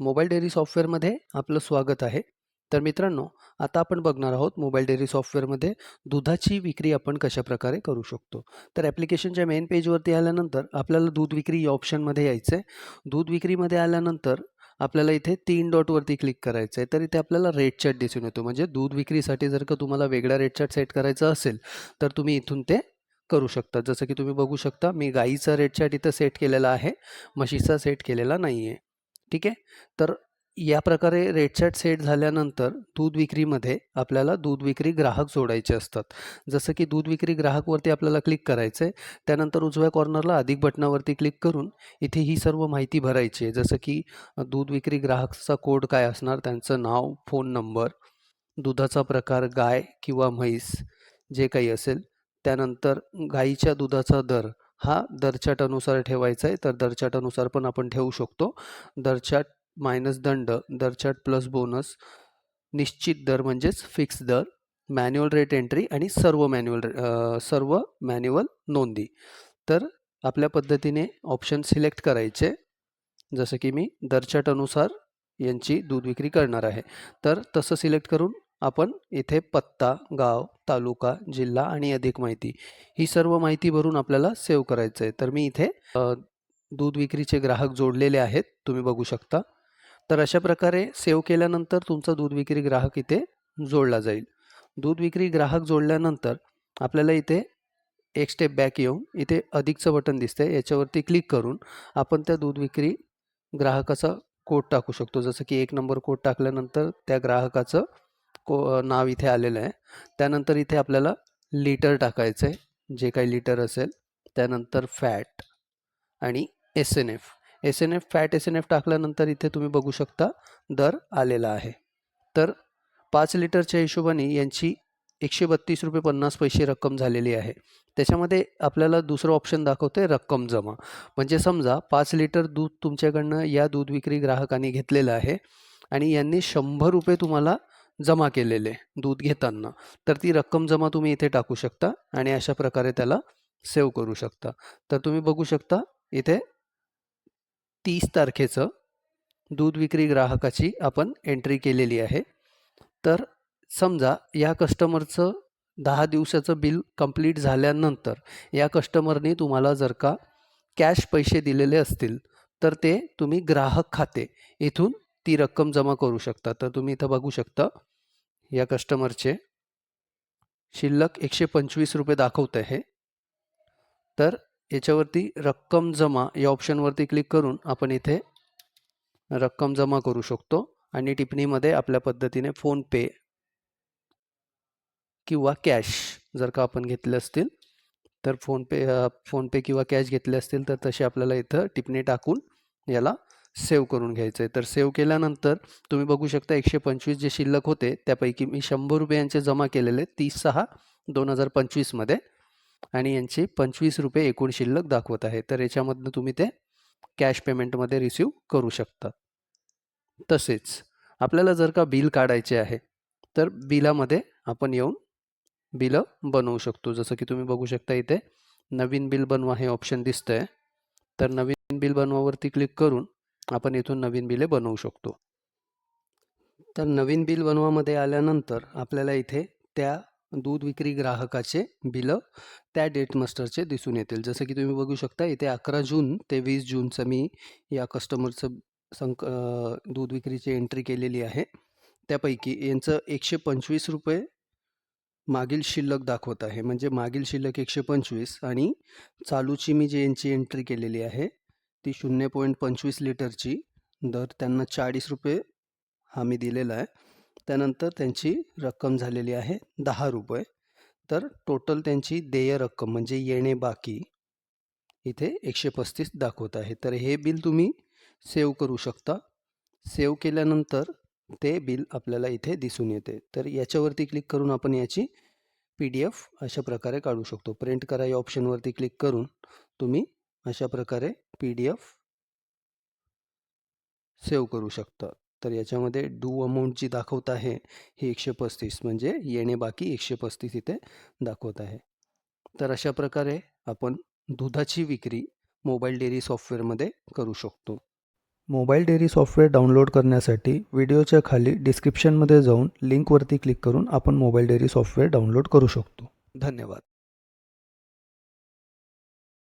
Mobile dairy सॉफ्टवेअरमध्ये आपलं स्वागत आहे. तर मित्रांनो आता आपण बघणार आहोत मोबाईल डेअरी सॉफ्टवेअरमध्ये दुधाची विक्री आपण कशा प्रकारे करू शकतो. तर ॲप्लिकेशनच्या मेन पेजवरती आल्यानंतर आपल्याला दूध विक्री या ऑप्शनमध्ये यायचं आहे. दूध विक्रीमध्ये आल्यानंतर आपल्याला इथे तीन डॉटवरती क्लिक करायचं आहे. तर इथे आपल्याला रेट चार्ट दिसून येतो. म्हणजे दूध विक्रीसाठी जर का तुम्हाला वेगळा रेट चार्ट सेट करायचा असेल तर तुम्ही इथून ते करू शकता. जसं की तुम्ही बघू शकता मी गाईचा रेट चार्ट इथं सेट केलेला आहे म्हशीचा सेट केलेला नाही आहे ठीक आहे? तर या प्रकारे रेट सेट झाल्यानंतर दूध विक्रीमध्ये आपल्याला दूध विक्री ग्राहक जोडायचे असतात. जसं की दूध विक्री ग्राहकवरती आपल्याला क्लिक करायचं आहे त्यानंतर उजव्या कॉर्नरला अधिक बटनावरती क्लिक करून इथे ही सर्व माहिती भरायची आहे. जसं की दूध विक्री ग्राहकचा कोड काय असणार त्यांचं नाव फोन नंबर दुधाचा प्रकार गाय किंवा म्हैस जे काही असेल. त्यानंतर गाईच्या दुधाचा दर हा दरचाटानुसार ठेवायचा आहे. तर दरचाटानुसार पण आपण ठेवू शकतो. दरचाट मायनस दंड दरचाट प्लस बोनस निश्चित दर म्हणजेच फिक्स दर मॅन्युअल रेट एंट्री आणि सर्व मॅन्युअल सर्व मॅन्युअल नोंदी. तर आपल्या पद्धतीने ऑप्शन सिलेक्ट करायचे. जसं की मी दरचाटानुसार यांची दूध विक्री करणार आहे. तर तसं सिलेक्ट करून आपण इथे पत्ता गाव तालुका जिल्हा आणि अधिक माहिती ही सर्व माहिती भरून आपल्याला सेव्ह करायचं आहे तर मी इथे दूध विक्रीचे ग्राहक जोडलेले आहेत तुम्ही बघू शकता. तर अशा प्रकारे सेव्ह केल्यानंतर तुमचा दूध विक्री ग्राहक इथे जोडला जाईल. दूध विक्री ग्राहक जोडल्यानंतर आपल्याला इथे एक स्टेप बॅक येऊन इथे अधिकचं बटन दिसतंय. याच्यावरती क्लिक करून आपण त्या दूध विक्री ग्राहकाचा कोड टाकू शकतो. जसं की एक नंबर कोड टाकल्यानंतर त्या ग्राहकाचं को नाव इथे आलेलं आहे. त्यानंतर इथे आपल्याला लिटर टाकायचं आहे. जे काही लिटर असेल त्यानंतर फॅट आणि S N F S N F fat S N F टाकल्यानंतर इथे तुम्ही बघू शकता दर आलेला आहे. तर पाच लिटरच्या हिशोबाने यांची एकशे बत्तीस रुपये पन्नास पैसे रक्कम झालेली आहे. त्याच्यामध्ये आपल्याला दुसरं ऑप्शन दाखवते रक्कम जमा. म्हणजे समजा पाच लिटर दूध तुमच्याकडनं या दूध विक्री ग्राहकाने घेतलेलं आहे आणि यांनी शंभर रुपये तुम्हाला जमा केलेले दूध घेताना तर ती रक्कम जमा तुम्ही इथे टाकू शकता आणि अशा प्रकारे त्याला सेव्ह करू शकता. तर तुम्ही बघू शकता इथे तीस तारखेचं दूध विक्री ग्राहकाची आपण एंट्री केलेली आहे. तर समजा या कस्टमरचं दहा दिवसाचं बिल कंप्लीट झाल्यानंतर या कस्टमरने तुम्हाला जर का कॅश पैसे दिलेले असतील तर ते तुम्ही ग्राहक खाते इथून ती रक्कम जमा करू शकता. तर तुम्ही इथं बघू शकता या कस्टमरचे शिल्लक एकशे पंचवीस रुपये दाखवत आहे तर याच्यावरती रक्कम जमा या ऑप्शनवरती क्लिक करून आपण इथे रक्कम जमा करू शकतो आणि टिप्पणीमध्ये आपल्या पद्धतीने फोनपे किंवा कॅश जर का आपण घेतले असतील तर फोनपे फोनपे किंवा कॅश घेतले असतील तर तसे आपल्याला इथं टिपणी टाकून याला सेव्ह करून घ्यायचं आहे तर सेव्ह केल्यानंतर तुम्ही बघू शकता एकशे पंचवीस जे शिल्लक होते त्यापैकी मी शंभर रुपयांचे जमा केलेले तीस सहा दोन हजार पंचवीसमध्ये आणि यांची पंचवीस रुपये एकूण शिल्लक दाखवत आहे. तर याच्यामधनं तुम्ही ते कॅश पेमेंटमध्ये रिसीव करू शकता. तसेच आपल्याला जर का बिल काढायचे आहे तर बिलामध्ये आपण येऊन बिलं बनवू शकतो. जसं की तुम्ही बघू शकता इथे नवीन बिल बनवा हे ऑप्शन दिसतं आहे तर नवीन बिल बनवावरती क्लिक करून आपण इथून नवीन बिले बनवू शकतो. तर नवीन बिल बनवामध्ये आल्यानंतर आपल्याला इथे त्या दूध विक्री ग्राहकाचे बिलं त्या डेट मास्टरचे दिसून येतील. जसं की तुम्ही बघू शकता इथे अकरा जून ते वीस जूनचं मी या कस्टमरचं संक दूध विक्रीची एंट्री केलेली आहे. त्यापैकी यांचं एकशे पंचवीस रुपये मागील शिल्लक दाखवत आहे. म्हणजे मागील शिल्लक एकशे पंचवीस आणि चालूची मी जी यांची एंट्री केलेली आहे ती शून्य पॉईंट पंचवीस लिटरची. दर त्यांना चाळीस रुपये हा मी दिलेला आहे. त्यानंतर त्यांची रक्कम झालेली आहे दहा रुपये. तर टोटल त्यांची देय रक्कम म्हणजे येणे बाकी इथे एकशे पस्तीस दाखवत आहे. तर हे बिल तुम्ही सेव्ह करू शकता. सेव्ह केल्यानंतर ते बिल आपल्याला इथे दिसून येते. तर याच्यावरती क्लिक करून आपण याची पी डी एफ अशा प्रकारे काढू शकतो. प्रिंट करा या ऑप्शनवरती क्लिक करून तुम्ही अशा प्रकारे पी डी एफ सेव्ह करू शकता तर याच्यामध्ये डू अमाऊंट जी दाखवत आहे ही एकशे पस्तीस म्हणजे येणे बाकी एकशे पस्तीस इथे दाखवत आहे. तर अशा प्रकारे आपण दुधाची विक्री मोबाईल डेअरी सॉफ्टवेअरमध्ये करू शकतो. मोबाईल डेअरी सॉफ्टवेअर डाउनलोड करण्यासाठी व्हिडिओच्या खाली डिस्क्रिप्शनमध्ये जाऊन लिंकवरती क्लिक करून आपण मोबाईल डेअरी सॉफ्टवेअर डाउनलोड करू शकतो. धन्यवाद.